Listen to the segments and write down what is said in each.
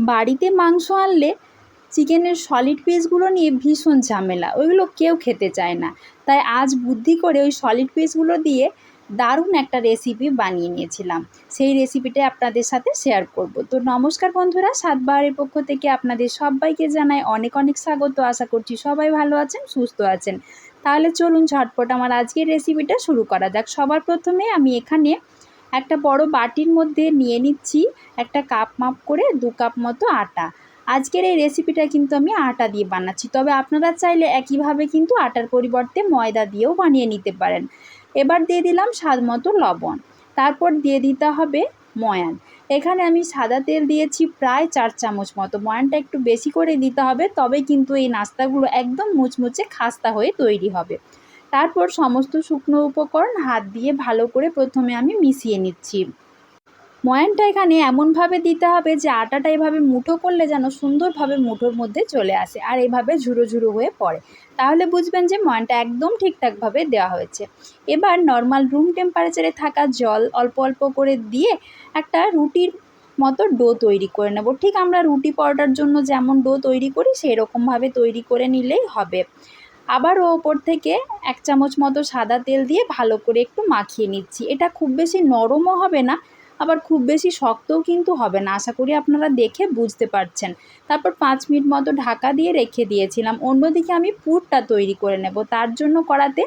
বাড়িতে মাংস আনলে চিকেনের সলিড পিসগুলো নিয়ে ভীষণ ঝামেলা। ওইগুলো কেউ খেতে চায় না। তাই আজ বুদ্ধি করে ওই সলিড পিসগুলো দিয়ে দারুণ একটা রেসিপি বানিয়ে নিয়েছিলাম। সেই রেসিপিটা আপনাদের সাথে শেয়ার করব। তো নমস্কার বন্ধুরা, সাতবাহারের পক্ষ থেকে আপনাদের সবাইকে জানাই অনেক অনেক স্বাগত। আশা করছি সবাই ভালো আছেন, সুস্থ আছেন। তাহলে চলুন ঝটপট আমার আজকের রেসিপিটা শুরু করা যাক। সবার প্রথমে আমি এখানে একটা বড় বাটির মধ্যে নিয়ে নিচ্ছি একটা কাপ মাপ করে দু কাপ মতো আটা। আজকের এই রেসিপিটা কিন্তু আমি আটা দিয়ে বানাচ্ছি। তবে আপনারা চাইলে একইভাবে কিন্তু আটার পরিবর্তে ময়দা দিয়েও বানিয়ে নিতে পারেন। এবার দিয়ে দিলাম স্বাদ মতো লবণ। তারপর দিয়ে দিতে হবে ময়ান। এখানে আমি সাদা তেল দিয়েছি প্রায় চার চামচ মতো। ময়ানটা একটু বেশি করে দিতে হবে তবে কিন্তু এই নাস্তাগুলো একদম মুচমুচে খাস্তা হয়ে তৈরি হবে। তারপর সমস্ত শুকনো উপকরণ হাত দিয়ে ভালো করে প্রথমে আমি মিশিয়ে নিচ্ছি। ময়ানটা এখানে এমনভাবে দিতে হবে যে আটাটা এভাবে মুঠো করলে যেন সুন্দরভাবে মুঠোর মধ্যে চলে আসে আর এভাবে ঝুরো ঝুরো হয়ে পড়ে। তাহলে বুঝবেন যে ময়ানটা একদম ঠিকঠাকভাবে দেওয়া হয়েছে। এবার নর্মাল রুম টেম্পারেচারে থাকা জল অল্প অল্প করে দিয়ে একটা রুটির মতো ডো তৈরি করে নেব। ঠিক আমরা রুটি পরোটার জন্য যেমন ডো তৈরি করি সেই রকমভাবে তৈরি করে নিলেই হবে। আবারও ওপর থেকে এক চামচ মতো সাদা তেল দিয়ে ভালো করে একটু মাখিয়ে নিচ্ছি। এটা খুব বেশি নরমও হবে না, আবার খুব বেশি শক্তও কিন্তু হবে না। আশা করি আপনারা দেখে বুঝতে পারছেন। তারপর পাঁচ মিনিট মতো ঢাকা দিয়ে রেখে দিয়েছিলাম। অন্যদিকে আমি পুরটা তৈরি করে নেব। তার জন্য কড়াতে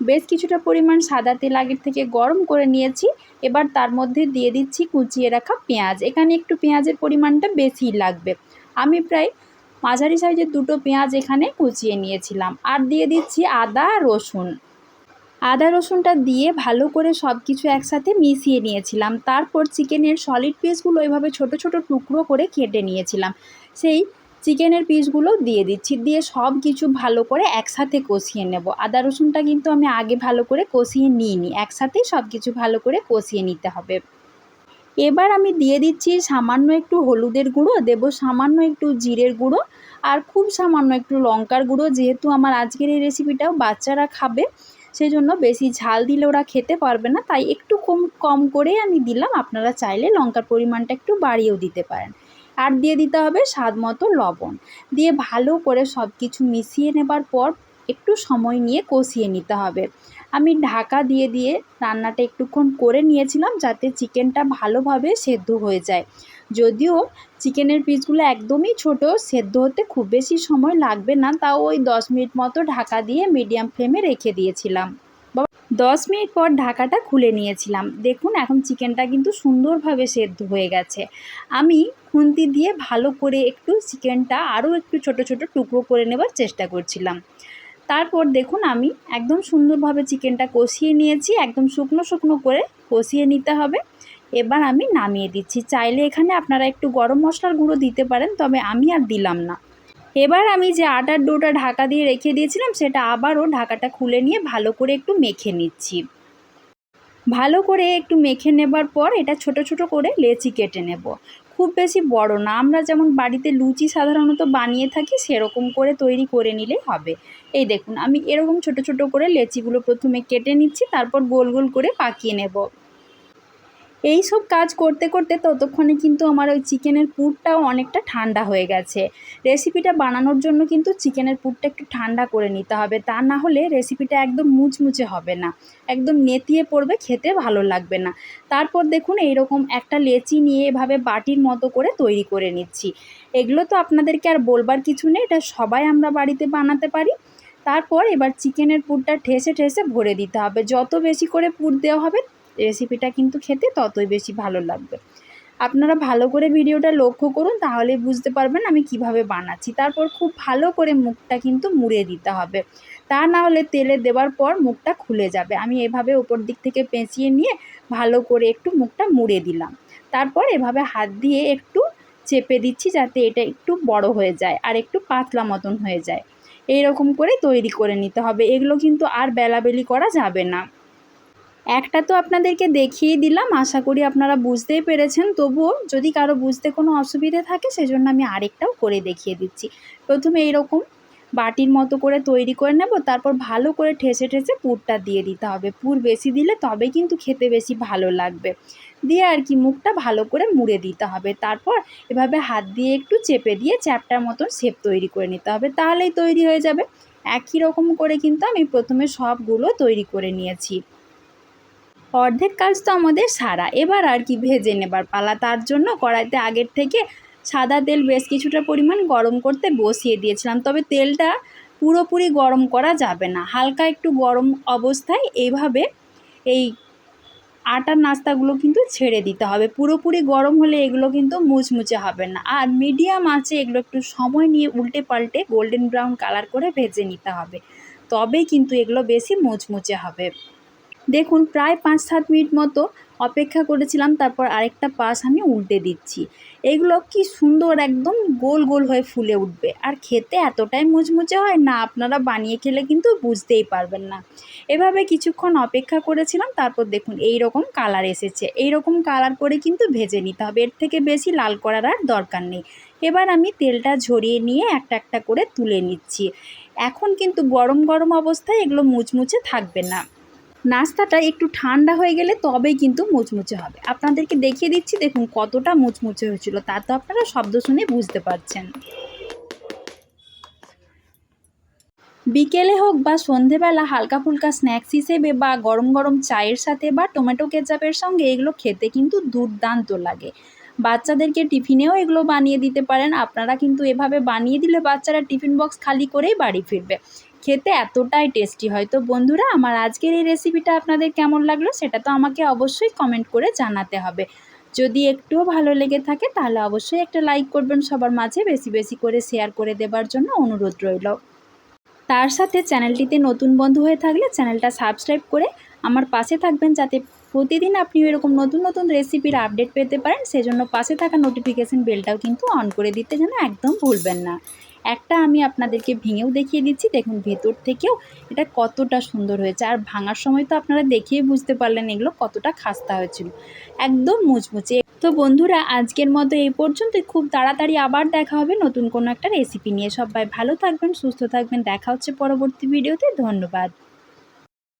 বেশ কিছুটা পরিমাণ সাদা তেল আগের থেকে গরম করে নিয়েছি। এবার তার মধ্যে দিয়ে দিচ্ছি কুচিয়ে রাখা পেঁয়াজ। এখানে একটু পেঁয়াজের পরিমাণটা বেশি লাগবে। আমি প্রায় মাঝারি সাইজের দুটো পেঁয়াজ এখানে কুচিয়ে নিয়েছিলাম। আর দিয়ে দিচ্ছি আদা, রসুন। আদা, রসুনটা দিয়ে ভালো করে সব কিছু একসাথে মিশিয়ে নিয়েছিলাম। তারপর চিকেনের সলিড পিসগুলো এভাবে ছোট ছোট টুকরো করে কেটে নিয়েছিলাম। সেই চিকেনের পিসগুলো দিয়ে দিচ্ছি। দিয়ে সব কিছু ভালো করে একসাথে কষিয়ে নেব। আদা, রসুনটা কিন্তু আমি আগে ভালো করে কষিয়ে নিইনি। একসাথেই সব কিছু ভালো করে কষিয়ে নিতে হবে। এবার আমি দিয়ে দিচ্ছি সামান্য একটু হলুদের গুঁড়ো, দেব সামান্য একটু জিরের গুঁড়ো আর খুব সামান্য একটু লঙ্কার গুঁড়ো, যেহেতু আমার আজকের এই রেসিপিটাও বাচ্চারা খাবে সেই জন্য বেশি ঝাল দিলে ওরা খেতে পারবে না, তাই একটু কম কম করে আমি দিলাম। আপনারা চাইলে লঙ্কার পরিমাণটা একটু বাড়িয়েও দিতে পারেন। আর দিয়ে দিতে হবে স্বাদ মতো লবণ। দিয়ে ভালো করে সব কিছু মিশিয়ে নেবার পর একটু সময় নিয়ে কষিয়ে নিতে হবে। আমি ঢাকা দিয়ে দিয়ে রান্নাটা একটুক্ষণ করে নিয়েছিলাম যাতে চিকেনটা ভালোভাবে সেদ্ধ হয়ে যায়। যদিও চিকেনের পিসগুলো একদমই ছোট, সেদ্ধ হতে খুব বেশি সময় লাগবে না, তাও ওই দশ মিনিট মতো ঢাকা দিয়ে মিডিয়াম ফ্লেমে রেখে দিয়েছিলাম। দশ মিনিট পর ঢাকাটা খুলে নিয়েছিলাম। দেখুন, এখন চিকেনটা কিন্তু সুন্দরভাবে সেদ্ধ হয়ে গেছে। আমি খুন্তি দিয়ে ভালো করে একটু চিকেনটা আরও একটু ছোট ছোট টুকরো করে নেবার চেষ্টা করছিলাম। তারপর দেখুন আমি একদম সুন্দরভাবে চিকেনটা কষিয়ে নিয়েছি, একদম শুকনো শুকনো করে কষিয়ে নিতে হবে। এবার আমি নামিয়ে দিচ্ছি। চাইলে এখানে আপনারা একটু গরম মশলার গুঁড়ো দিতে পারেন, তবে আমি আর দিলাম না। এবার আমি যে আটার ডোটা ঢাকা দিয়ে রেখে দিয়েছিলাম, সেটা আবারও ঢাকাটা খুলে নিয়ে ভালো করে একটু মেখে নিচ্ছি। ভালো করে একটু মেখে নেবার পর এটা ছোট ছোট করে লেচি কেটে নেব। খুব বেশি বড় না। আমরা যেমন বাড়িতে লুচি সাধারণত বানিয়ে থাকি, সেরকম করে তৈরি করে নিলে হবে। এই দেখুন, আমি এরকম ছোট ছোট করে লেচিগুলো প্রথমে কেটে নিচ্ছি, তারপর গোল গোল করে পাকিয়ে নেব। এই সব কাজ করতে করতে ততক্ষণে কিন্তু আমার ওই চিকেনের পুরটাও অনেকটা ঠান্ডা হয়ে গেছে। রেসিপিটা বানানোর জন্য কিন্তু চিকেনের পুরটা একটু ঠান্ডা করে নিতে হবে। তা না হলে রেসিপিটা একদম মুচমুচে হবে না। একদম নেতিয়ে পড়বে, খেতে ভালো লাগবে না। তারপর দেখুন এইরকম একটা লেচি নিয়ে এভাবে বাটির মতো করে তৈরি করে নিচ্ছি। এগুলো তো আপনাদেরকে আর বলবার কিছু নেই, এটা সবাই আমরা বাড়িতে বানাতে পারি। তারপর এবার চিকেনের পুরটা ঠেসে ঠেসে ভরে দিতে হবে। যত বেশি করে পুর দেওয়া হবে রেসিপিটা কিন্তু খেতে ততই বেশি ভালো লাগবে। আপনারা ভালো করে ভিডিওটা লক্ষ্য করুন তাহলে বুঝতে পারবেন আমি কীভাবে বানাচ্ছি। তারপর খুব ভালো করে মুখটা কিন্তু মুড়ে দিতে হবে। তা না হলে তেলে দেওয়ার পর মুখটা খুলে যাবে। আমি এভাবে ওপর দিক থেকে পেঁচিয়ে নিয়ে ভালো করে একটু মুখটা মুড়ে দিলাম। তারপর এভাবে হাত দিয়ে একটু চেপে দিচ্ছি যাতে এটা একটু বড় হয়ে যায় আর একটু পাতলা মতন হয়ে যায়। এই রকম করে তৈরি করে নিতে হবে। এগুলো কিন্তু আর বেলাবেলি করা যাবে না। একটা তো আপনাদেরকে দেখিয়ে দিলাম, আশা করি আপনারা বুঝতেই পেরেছেন। তবুও যদি কারও বুঝতে কোনো অসুবিধে থাকে, সেজন্য আমি আরেকটাও করে দেখিয়ে দিচ্ছি। প্রথমে এইরকম বাটির মতো করে তৈরি করে নেব, তারপর ভালো করে ঠেসে ঠেসে পুরটা দিয়ে দিতে হবে। পুর বেশি দিলে তবে কিন্তু খেতে বেশি ভালো লাগবে। দিয়ে আর কি মুখটা ভালো করে মুড়ে দিতে হবে। তারপর এভাবে হাত দিয়ে একটু চেপে দিয়ে চ্যাপটার মতন শেপ তৈরি করে নিতে হবে। তাহলেই তৈরি হয়ে যাবে। একই রকম করে কিন্তু আমি প্রথমে সবগুলো তৈরি করে নিয়েছি। অর্ধেক কাজ তো আমাদের সারা। এবার আর কি ভেজে নেবার পালা। তার জন্য কড়াইতে আগের থেকে সাদা তেল বেশ কিছুটা পরিমাণ গরম করতে বসিয়ে দিয়েছিলাম। তবে তেলটা পুরোপুরি গরম করা যাবে না। হালকা একটু গরম অবস্থায় এইভাবে এই আটার নাস্তাগুলো কিন্তু ছেড়ে দিতে হবে। পুরোপুরি গরম হলে এগুলো কিন্তু মুচমুচে হবে না। আর মিডিয়াম আছে, এগুলো একটু সময় নিয়ে উল্টে পাল্টে গোল্ডেন ব্রাউন কালার করে ভেজে নিতে হবে। তবেই কিন্তু এগুলো বেশি মুচমুচে হবে। দেখুন, প্রায় পাঁচ সাত মিনিট মতো অপেক্ষা করেছিলাম, তারপর আরেকটা পাশ আমি উল্টে দিচ্ছি। এগুলো কি সুন্দর, একদম গোল গোল হয়ে ফুলে উঠবে। আর খেতে এতটাই মুচমুচে হয় না, আপনারা বানিয়ে খেলে কিন্তু বুঝতেই পারবেন না। এভাবে কিছুক্ষণ অপেক্ষা করেছিলাম, তারপর দেখুন এই রকম কালার এসেছে। এই রকম কালার করে কিন্তু ভেজে নিতে হবে। এর থেকে বেশি লাল করার আর দরকার নেই। এবার আমি তেলটা ঝরিয়ে নিয়ে একটা একটা করে তুলে নিচ্ছি। এখন কিন্তু গরম গরম অবস্থায় এগুলো মুচমুচে থাকবে না। নাস্তাটা একটু ঠান্ডা হয়ে গেলে তবেই কিন্তু মুচমুচে হবে। আপনাদেরকে দেখিয়ে দিচ্ছি, দেখুন কতটা মুচমুচে হয়েছিল, তা তো আপনারা শব্দ শুনে বুঝতে পারছেন। বিকেলে হোক বা সন্ধেবেলা হালকা ফুলকা স্ন্যাক্স হিসেবে বা গরম গরম চায়ের সাথে বা টমেটো কেচাপের সঙ্গে এগুলো খেতে কিন্তু দুর্দান্ত লাগে। বাচ্চাদেরকে টিফিনেও এগুলো বানিয়ে দিতে পারেন, আপনারা কিন্তু এভাবে বানিয়ে দিলে বাচ্চারা টিফিন বক্স খালি করেই বাড়ি ফিরবে। খেতে এতটাই টেস্টি হয়। তো বন্ধুরা, আমার আজকের এই রেসিপিটা আপনাদের কেমন লাগল সেটা তো আমাকে অবশ্যই কমেন্ট করে জানাতে হবে। যদি একটুও ভালো লেগে থাকে, তাহলে অবশ্যই একটা লাইক করবেন সবার মাঝে, বেশি বেশি করে শেয়ার করে দেবার জন্য অনুরোধ রইল। তার সাথে চ্যানেলটিতে নতুন বন্ধু হয়ে থাকলে চ্যানেলটা সাবস্ক্রাইব করে আমার পাশে থাকবেন যাতে প্রতিদিন আপনি এরকম নতুন নতুন রেসিপির আপডেট পেতে পারেন। সেজন্য পাশে থাকা নোটিফিকেশান বেলটাও কিন্তু অন করে দিতে যেন একদম ভুলবেন না। একটা আমি আপনাদেরকে ভেঙেও দেখিয়ে দিচ্ছি। দেখুন, ভেতর থেকেও এটা কতটা সুন্দর হয়েছে। আর ভাঙার সময় তো আপনারা দেখেই বুঝতে পারলেন এগুলো কতটা খাস্তা হয়েছিল। একদম মুচমুচে। তো বন্ধুরা, আজকের মতো এই পর্যন্ত খুব তাড়াতাড়ি আবার দেখা হবে নতুন কোনো একটা রেসিপি নিয়ে। সবাই ভালো থাকবেন, সুস্থ থাকবেন। দেখা হচ্ছে পরবর্তী ভিডিওতে ধন্যবাদ।